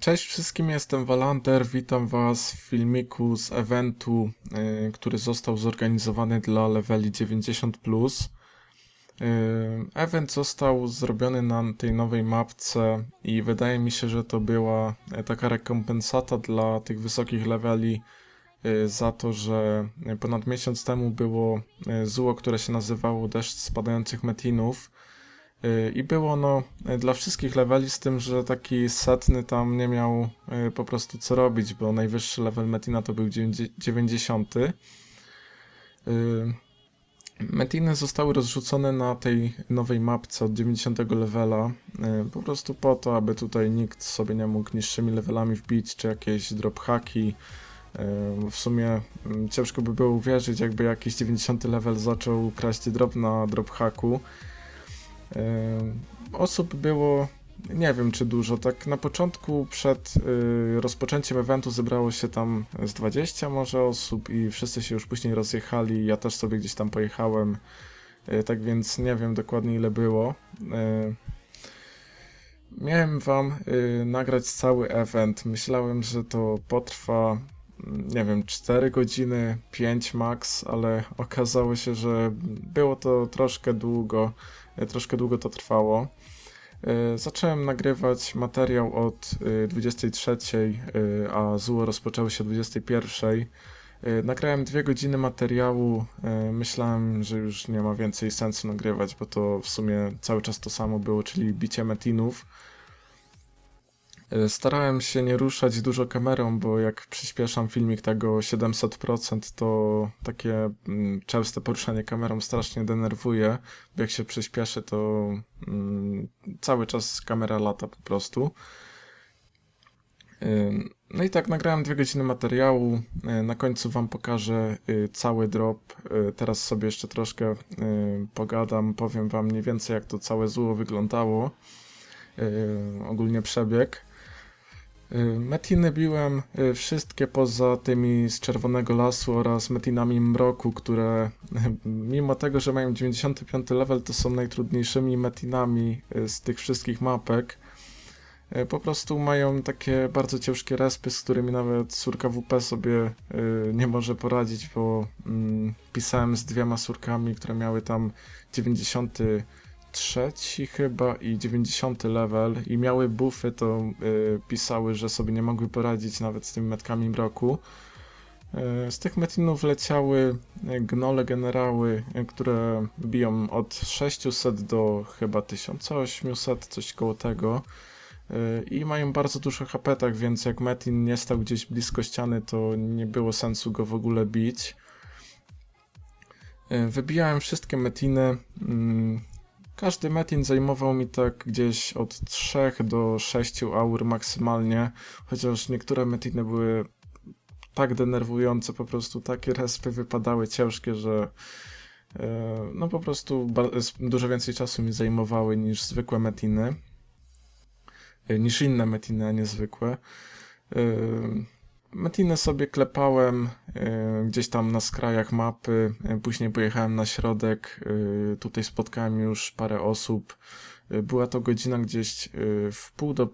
Cześć wszystkim, jestem Walander. Witam Was w filmiku z eventu, y, który został zorganizowany dla leveli 90. Y, Event został zrobiony na tej nowej mapce i wydaje mi się, że to była e, taka rekompensata dla tych wysokich leveli za to, że ponad miesiąc temu było zło, które się nazywało Deszcz Spadających Metinów. Y, I było ono y, dla wszystkich leveli, z tym, że taki setny tam nie miał y, po prostu co robić, bo najwyższy level Metina to był 90. Y, Metiny zostały rozrzucone na tej nowej mapce od 90 levela, po prostu po to, aby tutaj nikt sobie nie mógł niższymi levelami wbić, czy jakieś drop hacki. W sumie mm, ciężko by było uwierzyć, jakby jakiś 90 level zaczął kraść drop na drop hacku. Osób było, nie wiem czy dużo, tak na początku przed y, rozpoczęciem eventu zebrało się tam z 20 może osób i wszyscy się już później rozjechali, ja też sobie gdzieś tam pojechałem, y, tak więc nie wiem dokładnie ile było. Y, Miałem wam y, nagrać cały event, myślałem, że to potrwa mm, nie wiem, 4 godziny, 5 max, ale okazało się, że było to troszkę długo, e, troszkę długo to trwało. E, Zacząłem nagrywać materiał od e, 23, e, a zło rozpoczęło się o 21. E, Nagrałem dwie godziny materiału. e, Myślałem, że już nie ma więcej sensu nagrywać, bo to w sumie cały czas to samo było, czyli bicie metinów. E, Starałem się nie ruszać dużo kamerą, bo jak przyspieszam filmik tego 700%, to takie mm, częste poruszanie kamerą strasznie denerwuje, bo jak się przyspieszy, to mm, cały czas kamera lata po prostu. Ym, No i tak nagrałem dwie godziny materiału. E, Na końcu wam pokażę cały drop. E, Teraz sobie jeszcze troszkę pogadam, powiem wam mniej więcej jak to całe zło wyglądało. E, Ogólnie przebieg. Metiny biłem y, wszystkie poza tymi z Czerwonego Lasu oraz metinami Mroku, które mimo tego, że mają 95 level, to są najtrudniejszymi metinami y, z tych wszystkich mapek. Y, Po prostu mają takie bardzo ciężkie respy, z którymi nawet surka WP sobie nie może poradzić, bo mm, pisałem z dwiema surkami, które miały tam 90 trzeci chyba i 90 level i miały buffy, to y, pisały, że sobie nie mogły poradzić nawet z tymi metkami mroku. Y, z tych metinów leciały y, gnole generały, które biją od 600 do chyba 1800, coś koło tego. I mają bardzo dużo HP, tak więc jak metin nie stał gdzieś blisko ściany, to nie było sensu go w ogóle bić. Wybijałem wszystkie metiny. Każdy metin zajmował mi tak gdzieś od 3 do 6 aur maksymalnie, chociaż niektóre metiny były tak denerwujące, po prostu takie respy wypadały ciężkie, że e, no po prostu dużo więcej czasu mi zajmowały niż zwykłe metiny, E, niż inne metiny, a nie zwykłe. Metiny sobie klepałem e, gdzieś tam na skrajach mapy, e, później pojechałem na środek, e, tutaj spotkałem już parę osób. Była to godzina gdzieś w pół do,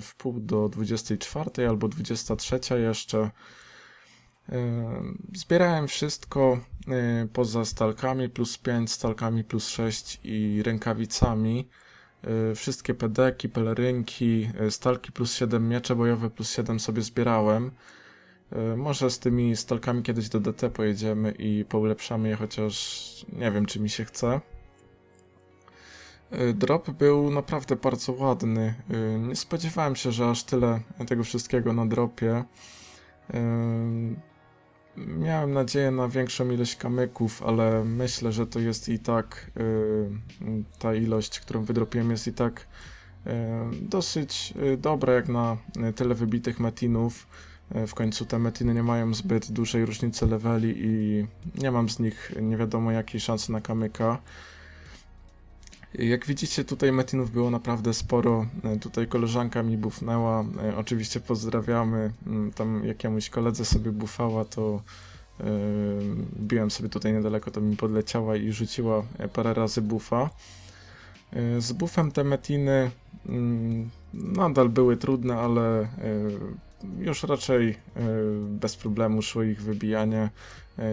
w pół do 24 albo 23 jeszcze. Zbierałem wszystko poza stalkami plus 5, stalkami plus 6 i rękawicami. E, Wszystkie pedeki, pelerynki, e, stalki plus 7, miecze bojowe plus 7 sobie zbierałem. E, Może z tymi stalkami kiedyś do DT pojedziemy i poulepszamy je, chociaż nie wiem, czy mi się chce. Drop był naprawdę bardzo ładny. Nie spodziewałem się, że aż tyle tego wszystkiego na dropie. Miałem nadzieję na większą ilość kamyków, ale myślę, że to jest i tak e, ta ilość, którą wydropiłem, jest i tak e, dosyć e, dobra jak na tyle wybitych metinów. W końcu te metiny nie mają zbyt dużej różnicy leveli i nie mam z nich nie wiadomo jakiej szansy na kamyka. Jak widzicie, tutaj metinów było naprawdę sporo. E, Tutaj koleżanka mi bufnęła. E, Oczywiście pozdrawiamy. Mm, Tam jakiemuś koledze sobie bufała, to e, biłem sobie tutaj niedaleko, to mi podleciała i rzuciła parę razy bufa. Z bufem te metiny mm, nadal były trudne, ale już raczej bez problemu szło ich wybijanie.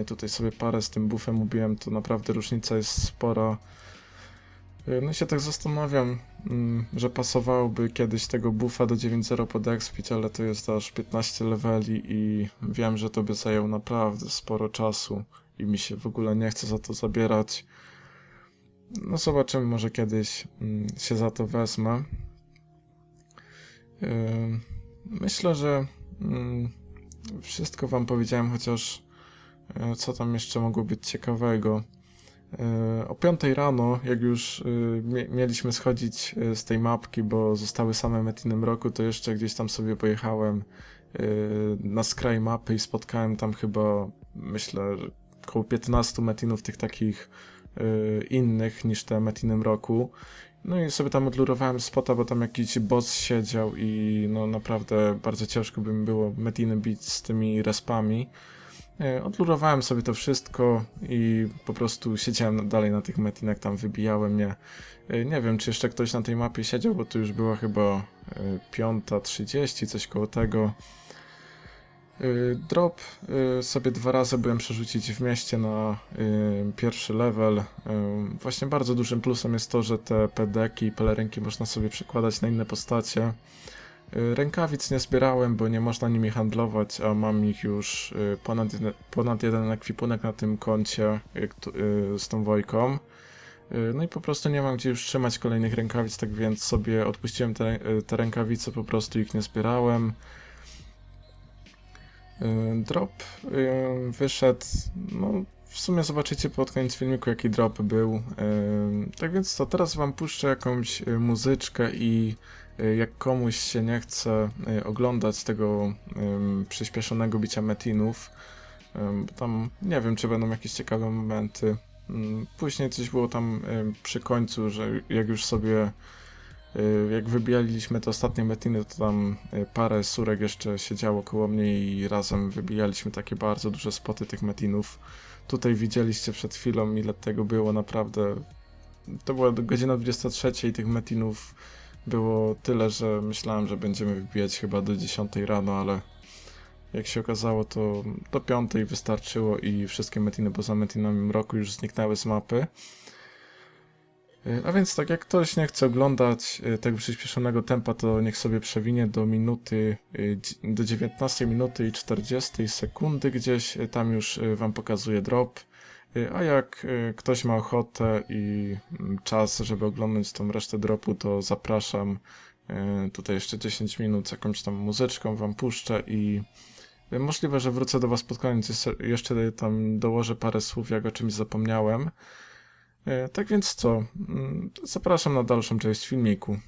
Tutaj sobie parę z tym buffem ubiłem, to naprawdę różnica jest spora. Y, No się tak zastanawiam, mm, że pasowałoby kiedyś tego buffa do 9.0 pod Expić, ale to jest aż 15 leveli i wiem, że to by zajęło naprawdę sporo czasu i mi się w ogóle nie chce za to zabierać. No zobaczymy, może kiedyś mm, się za to wezmę. Yy, Myślę, że mm, wszystko wam powiedziałem, chociaż yy, co tam jeszcze mogło być ciekawego. Yy, O 5 rano, jak już mie- mieliśmy schodzić yy, z tej mapki, bo zostały same Metinem Roku, to jeszcze gdzieś tam sobie pojechałem na skraj mapy i spotkałem tam chyba, myślę, około 15 Metinów tych takich innych niż te Metinem Roku. No i sobie tam odlurowałem spota, bo tam jakiś boss siedział i no naprawdę bardzo ciężko by mi było Metiny bić z tymi respami. E, Odlurowałem sobie to wszystko i po prostu siedziałem dalej na tych metinach, tam wybijałem je. E, Nie wiem, czy jeszcze ktoś na tej mapie siedział, bo to już była chyba e, 5.30, coś koło tego. E, Drop e, sobie dwa razy byłem przerzucić w mieście na e, pierwszy level. E, Właśnie bardzo dużym plusem jest to, że te pedeki i pelerynki można sobie przekładać na inne postacie. Y, Rękawic nie zbierałem, bo nie można nimi handlować, a mam ich już y, ponad, ponad jeden ekwipunek na tym koncie y, z tą Wojką. No i po prostu nie mam gdzie już trzymać kolejnych rękawic, tak więc sobie odpuściłem te, te rękawice, po prostu ich nie zbierałem. Drop wyszedł, no w sumie zobaczycie pod koniec filmiku jaki drop był. Tak więc co, teraz wam puszczę jakąś muzyczkę i jak komuś się nie chce y, oglądać tego przyspieszonego bicia metinów, tam nie wiem, czy będą jakieś ciekawe momenty. Ym, Później coś było tam ym, przy końcu, że jak już sobie y, jak wybijaliśmy te ostatnie metiny, to tam y, parę surek jeszcze siedziało koło mnie i razem wybijaliśmy takie bardzo duże spoty tych metinów. Tutaj widzieliście przed chwilą, ile tego było naprawdę. To była godzina 23 i tych metinów było tyle, że myślałem, że będziemy wybijać chyba do 10 rano, ale jak się okazało, to do 5 wystarczyło i wszystkie metiny poza metinami roku już zniknęły z mapy. A więc tak, jak ktoś nie chce oglądać y, tego przyspieszonego tempa, to niech sobie przewinie do minuty, dzi- do 19 minuty i 40 sekundy gdzieś, y, tam już wam pokazuje drop. Y, A jak y, ktoś ma ochotę i mm, czas, żeby oglądać tą resztę dropu, to zapraszam. Y, Tutaj jeszcze 10 minut z jakąś tam muzyczką wam puszczę i możliwe, że wrócę do was pod koniec. Jeszcze- tam dołożę parę słów, jak o czymś zapomniałem. Tak więc co? Mm, Zapraszam na dalszą część filmiku.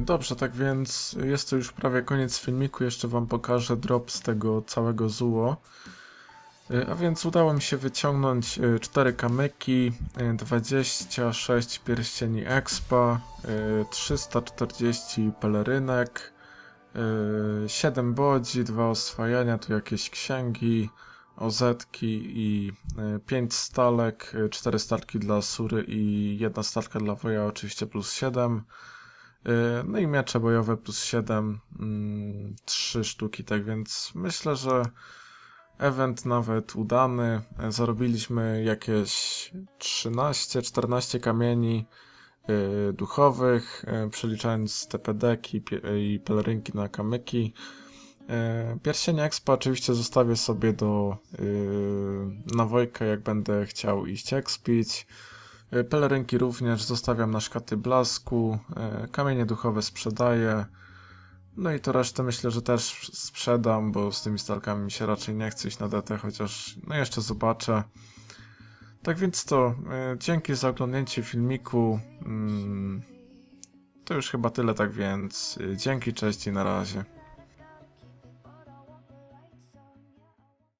Dobrze, tak więc jest to już prawie koniec filmiku. Jeszcze Wam pokażę drop z tego całego zuo. E, A więc udało mi się wyciągnąć 4 kamyki, e, 26 pierścieni expa, e, 340 pelerynek, e, 7 bodzi, 2 oswajania, tu jakieś księgi, ozetki i 5 stalek, 4 stalki dla Sury i jedna stalka dla Woja, oczywiście plus 7. Yy, No i miecze bojowe plus 7, 3 sztuki, tak więc myślę, że event nawet udany. E, Zarobiliśmy jakieś 13-14 kamieni yy, duchowych, przeliczając te pedeki i pelerynki na kamyki. Pierścienie expa oczywiście zostawię sobie do nawojka, jak będę chciał iść expić. Y, Pelerynki również zostawiam na szkaty blasku, y, kamienie duchowe sprzedaję. No i to resztę myślę, że też sprzedam, bo z tymi stalkami mi się raczej nie chce iść na DT, chociaż no jeszcze zobaczę. Tak więc to, y, dzięki za oglądnięcie filmiku. Mm, To już chyba tyle, tak więc dzięki, cześć i na razie.